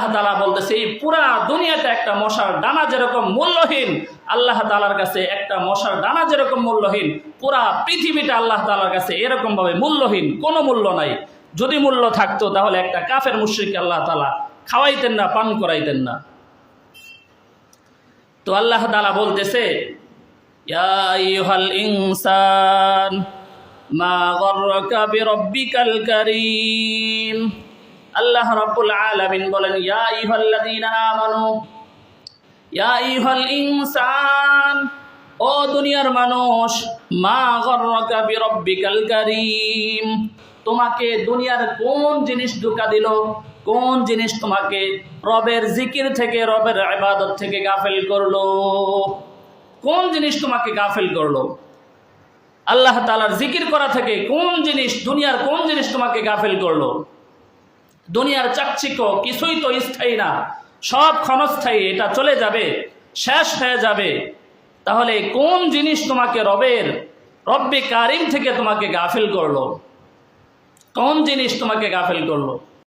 আল্লাহ তালা বলতেছে, এই পুরা দুনিয়াতে একটা মশার ডানা যেরকম মূল্যহীন, আল্লাহ তালার কাছে একটা মশার ডানা যেরকম মূল্যহীন, পুরা পৃথিবীটা আল্লাহ তালার কাছে এরকম ভাবে মূল্যহীন, কোনো মূল্য নাই। যদি মূল্য থাকতো তাহলে একটা কাফের মুশ্রিক আল্লাহ তালা খাওয়াইতেন না, পান করাইতেন না। তো আল্লাহ তালা বলতেছে ইনসান, মা গররাকা বিরব্বিকাল আল্লাহ রাব্বুল আলামিন বলেন, ইয়া আইয়ুহাল্লাযীনা আমানু, ইয়া আইয়ুহাল ইনসান, ও দুনিয়ার মানুষ, মা গররাকা বিরব্বিকাল কারীম, তোমাকে দুনিয়ার কোন জিনিস ধোকা দিল? কোন জিনিস তোমাকে রবের জিকির থেকে, রবের ইবাদত থেকে গাফেল করল? কোন জিনিস তোমাকে গাফেল করল? আল্লাহ তালার জিকির করা থেকে কোন জিনিস, দুনিয়ার কোন জিনিস তোমাকে গাফেল করল? দুনিয়ার চাকচিক্য কিছুই তো স্থায়ী না। সব ক্ষণস্থায়ী, এটা চলে যাবে, শেষ হয়ে যাবে। তাহলে কোন জিনিস তোমাকে রবের, রব্বে কারিম থেকে তোমাকে গাফিল করল? কোন জিনিস তোমাকে গাফিল করল?